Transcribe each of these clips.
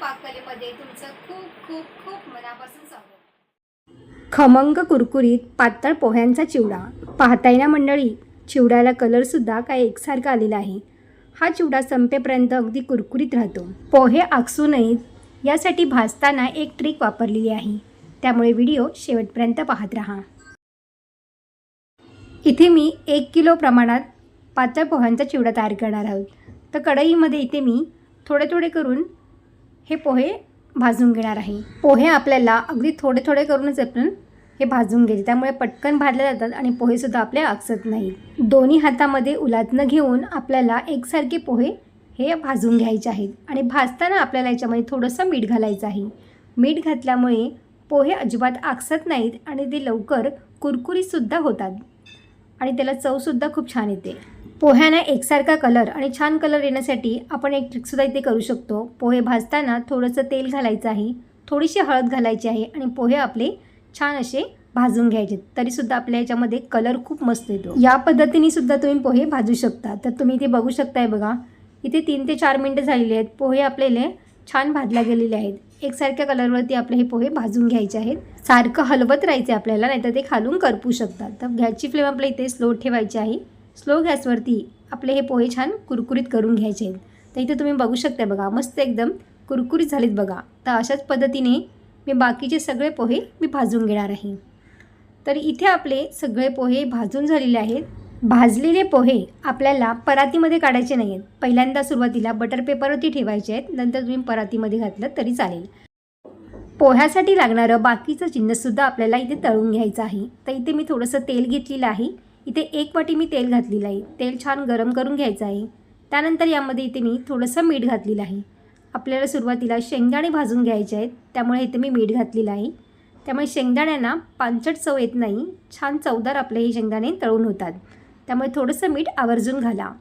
पाककलेमध्ये तुमचं खूप खूप खूप मनापासून स्वागत. खमंग कुरकुरीत पातळ पोह्यांचा चिवडा. पाहताय ना मंडळी चिवड्याला कलरसुद्धा काय एकसारखा आलेला आहे. हा चिवडा संपेपर्यंत अगदी कुरकुरीत राहतो. पोहे आकसू नयेत यासाठी भाजताना एक ट्रिक वापरलेली आहे. त्यामुळे व्हिडिओ शेवटपर्यंत पाहत राहा. इथे मी एक किलो प्रमाणात पातळ पोह्यांचा चिवडा तयार करणार आहोत. तर कढईमध्ये इथे मी थोडे थोडे करून हे पोहे भाजून घेणार आहे. पोहे आपल्याला अगदी थोडे थोडे करूनच आपण हे भाजून घ्यायचे त्यामुळे पटकन भाजले जातात आणि पोहेसुद्धा आपले आकसत नाही दोन्ही हातामध्ये उलातनं घेऊन आपल्याला एकसारखे पोहे हे भाजून घ्यायचे आहेत. आणि भाजताना आपल्याला याच्यामध्ये थोडंसं मीठ घालायचं आहे. मीठ घातल्यामुळे पोहे अजिबात आकसत नाहीत आणि ते लवकर कुरकुरीतसुद्धा होतात. आणि त्याला चवसुद्धा खूप छान येते. पोह्यांना एकसारखा कलर आणि छान कलर येण्यासाठी आपण एक ट्रिकसुद्धा इथे करू शकतो. पोहे भाजताना थोडंसं तेल घालायचं आहे थोडीशी हळद घालायची आहे आणि पोहे आपले छान असे भाजून घ्यायचे. तरीसुद्धा आपल्या याच्यामध्ये कलर खूप मस्त येतो. या पद्धतीने सुद्धा तुम्ही पोहे भाजू शकता. तर तुम्ही इथे बघू शकताय बघा इथे तीन ते चार मिनटं झालेली आहेत. पोहे आपल्याला छान भाजल्या गेलेले आहेत. एकसारख्या कलरवरती आपले हे पोहे भाजून घ्यायचे आहेत. सारखं हलवत राहायचे आपल्याला नाहीतर ते खालून करपू शकतात. तर गॅसची फ्लेम आपल्या इथे स्लो ठेवायची आहे. स्लो गॅसवरती आपले हे पोहे छान कुरकुरीत करून घ्यायचे. आहेत तर इथे तुम्ही बघू शकता बघा मस्त एकदम कुरकुरीत झालेत बघा. तर अशाच पद्धतीने मी बाकीचे सगळे पोहे मी भाजून घेणार आहे. तर इथे आपले सगळे पोहे भाजून झालेले आहेत. भाजलेले पोहे आपल्याला परातीमध्ये काढायचे नाही आहेत पहिल्यांदा सुरुवातीला बटर पेपरवरती ठेवायचे आहेत. नंतर तुम्ही परातीमध्ये घातलं तरी चालेल. पोह्यासाठी लागणारं बाकीचं चिन्हसुद्धा आपल्याला इथे तळून घ्यायचं आहे. तर इथे मी थोडंसं तेल घेतलेलं आहे. इथे एक वाटी मी तेल घातलेलं आहे. तेल छान गरम करून घ्यायचं आहे. त्यानंतर यामध्ये इथे मी थोडंसं मीठ घातलेलं आहे. आपल्याला सुरुवातीला शेंगदाणे भाजून घ्यायचे आहेत. त्यामुळे इथे मी मीठ घातलेलं आहे. त्यामुळे शेंगदाण्यांना पांचट चव येत नाही. छान चवदार आपले हे शेंगदाणे तळून होतात. त्यामुळे थोडंसं मीठ आवर्जून घाला.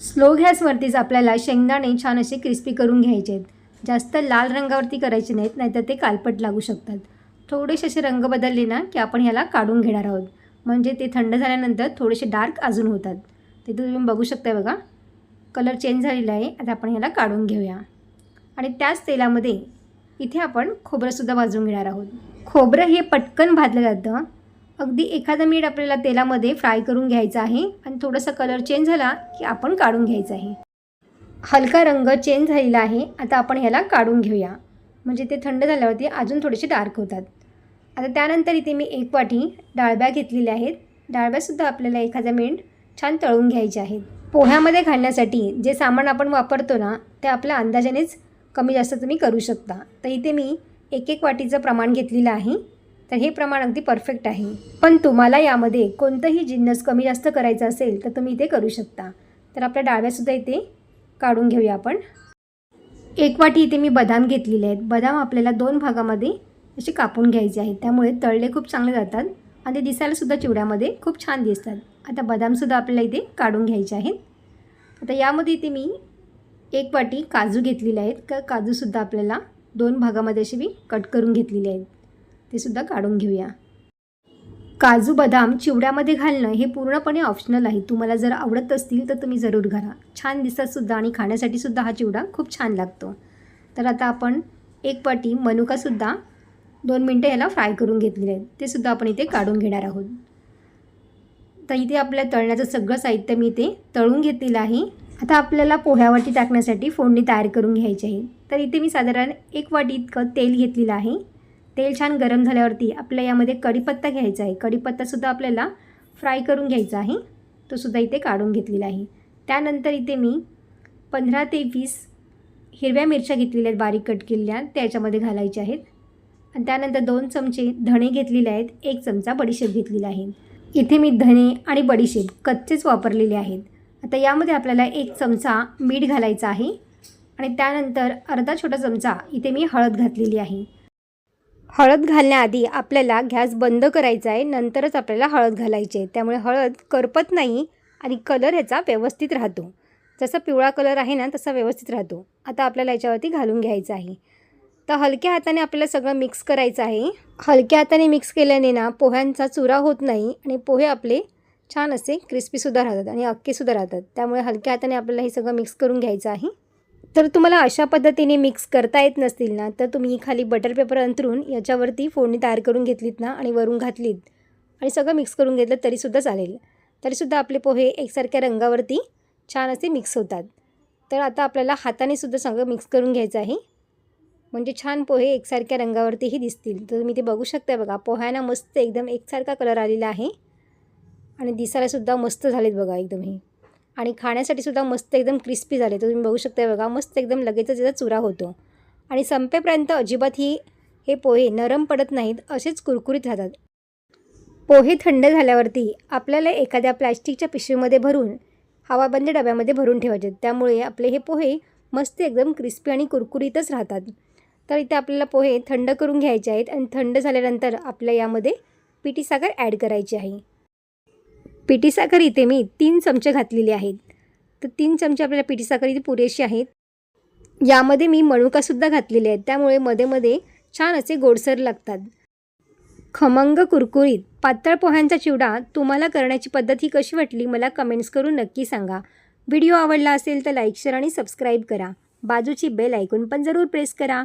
स्लो गॅसवरतीच आपल्याला शेंगदाणे छान असे क्रिस्पी करून घ्यायचे आहेत. जास्त लाल रंगावरती करायचे नाहीत नाहीतर ते कालपट लागू शकतात. थोडेसे असे रंग बदलले ना की आपण ह्याला काढून घेणार आहोत. म्हणजे ते थंड झाल्यानंतर थोडेसे डार्क अजून होतात. तिथे तुम्ही बघू शकता बघा. कलर चेंज झालेला आहे. आता आपण ह्याला काढून घेऊया. आणि त्याच तेलामध्ये इथे आपण खोबरंसुद्धा भाजून घेणार आहोत. खोबरं हे पटकन भाजलं जातं. अगदी एखादं मिनिट आपल्याला तेलामध्ये फ्राय करून घ्यायचं आहे. आणि थोडासा कलर चेंज झाला की आपण काढून घ्यायचं आहे. हलका रंग चेंज झालेला आहे. आता आपण ह्याला काढून घेऊया. म्हणजे ते थंड झाल्यावरती अजून थोडेसे डार्क होतात. आता त्यानंतर इथे मी एक वाटी डाळब्या घेतलेल्या आहेत. डाळब्यासुद्धा आपल्याला एखादा मिनिट छान तळून घ्यायचे आहेत. पोह्यामध्ये घालण्यासाठी जे सामान आपण वापरतो ना ते आपल्या अंदाजानेच कमी जास्त तुम्ही करू शकता. तर इथे मी एक एक वाटीचं प्रमाण घेतलेलं आहे. तर हे प्रमाण अगदी परफेक्ट आहे. पण तुम्हाला यामध्ये कोणतंही जिन्नस कमी जास्त करायचं असेल तर तुम्ही इथे करू शकता. तर आपल्या डाळव्यासुद्धा इथे काढून घेऊया आपण. एक वाटी इथे मी बदाम घेतलेले आहेत. बदाम आपल्याला दोन भागामध्ये असे कापून घ्यायचे आहेत त्यामुळे तळले खूप चांगले जातात आणि ते दिसायलासुद्धा चिवड्यामध्ये खूप छान दिसतात. आता बदामसुद्धा आपल्याला इथे काढून घ्यायचे आहेत. आता यामध्ये इथे मी एक वाटी काजू घेतलेले आहेत. का काजूसुद्धा आपल्याला दोन भागामध्ये असे मी कट करून घेतलेले आहेत. ते सुद्धा काढून घेऊया. काजू बदाम चिवड्यामध्ये घालणं हे पूर्णपणे ऑप्शनल आहे. तुम्हाला जर आवडत असतील तर तुम्ही जरूर घाला छान दिसतातसुद्धा आणि खाण्यासाठी सुद्धा हा चिवडा खूप छान लागतो. तर आता आपण एक वाटी मनुकासुद्धा दोन मिनटं ह्याला फ्राय करून घेतलेले आहेत. ते सुद्धा आपण इथे काढून घेणार आहोत. तर इथे आपल्या तळण्याचं सगळं साहित्य मी इथे तळून घेतलेलं आहे. आता आपल्याला पोह्यावरती टाकण्यासाठी फोडणी तयार करून घ्यायची आहे. तर इथे मी साधारण एक वाटी इतकं तेल घेतलेलं आहे. तेल छान गरम झाल्यावरती आपल्याला यामध्ये कढीपत्ता घ्यायचा आहे. कढीपत्तासुद्धा आपल्याला फ्राय करून घ्यायचा आहे. तो सुद्धा इथे काढून घेतलेला आहे. त्यानंतर इथे मी पंधरा ते वीस हिरव्या मिरच्या घेतलेल्या आहेत बारीक कट केलेल्या. त्या याच्यामध्ये घालायच्या आहेत. आणि त्यानंतर दोन चमचे धणे घेतलेले आहेत. एक चमचा बडीशेप घेतलेला आहे. इथे मी धणे आणि बडीशेप कच्चेच वापरलेले आहेत. आता यामध्ये आपल्याला एक चमचा मीठ घालायचा आहे. आणि त्यानंतर अर्धा छोटा चमचा इथे मी हळद घातलेली आहे. हळद घालण्याआधी आपल्याला गॅस बंद करायचा आहे. नंतरच आपल्याला हळद घालायची आहे. त्यामुळे हळद करपत नाही आणि कलर ह्याचा व्यवस्थित राहतो. जसा पिवळा कलर आहे ना तसा व्यवस्थित राहतो. आता आपल्याला याच्यावरती घालून घ्यायचा आहे. तर हलक्या हाताने आपल्याला सगळं मिक्स करायचं आहे. हलक्या हाताने मिक्स केल्याने ना पोह्यांचा चुरा होत नाही आणि पोहे आपले छान असे क्रिस्पीसुद्धा राहतात आणि अक्केसुद्धा राहतात. त्यामुळे हलक्या हाताने आपल्याला हे सगळं मिक्स करून घ्यायचं आहे. तर तुम्हाला अशा पद्धतीने मिक्स करता येत नसतील ना तर तुम्ही खाली बटर पेपर अंतरून याच्यावरती फोडणी तयार करून घेतलीत ना आणि वरून घातलीत आणि सगळं मिक्स करून घेतलं तरीसुद्धा चालेल. तरीसुद्धा आपले पोहे एकसारख्या रंगावरती छान असे मिक्स होतात. तर आता आपल्याला हाताने सुद्धा सगळं मिक्स करून घ्यायचं आहे. म्हणजे छान पोहे एकसारख्या रंगावरतीही दिसतील. तर तुम्ही ते बघू शकता बघा. पोह्यांना मस्त एकदम एकसारखा कलर आलेला आहे. आणि दिसायलासुद्धा मस्त झालेत बघा एकदम हे. आणि खाण्यासाठी सुद्धा मस्त एकदम क्रिस्पी झाले. तर तुम्ही बघू शकता बघा मस्त एकदम लगेचच याचा चुरा होतो. आणि संपेपर्यंत अजिबात ही हे पोहे नरम पडत नाहीत असेच कुरकुरीत राहतात. पोहे थंड झाल्यावरती आपल्याला एखाद्या प्लॅस्टिकच्या पिशवीमध्ये भरून हवाबंद डब्यामध्ये भरून ठेवायचे त्यामुळे आपले हे पोहे मस्त एकदम क्रिस्पी आणि कुरकुरीतच राहतात. तर इथे आपल्याला पोहे थंड करून घ्यायचे आहेत आणि थंड झाल्यानंतर आपल्या यामध्ये पिठी साखर ॲड करायची आहे. पिठी साखर इथे मी तीन चमचे घातलेले आहेत. तर तीन चमचे आपल्याला पिठी साखर इथे पुरेशी आहेत. यामध्ये मी मनुकासुद्धा घातलेले आहेत. त्यामुळे मध्ये मध्ये छान असे गोडसर लागतात. खमंग कुरकुरीत पातळ पोह्यांचा चिवडा तुम्हाला करण्याची पद्धत ही कशी वाटली मला कमेंट्स करून नक्की सांगा. व्हिडिओ आवडला असेल तर लाईक शेअर आणि सबस्क्राईब करा. बाजूची बेल ऐकून पण जरूर प्रेस करा.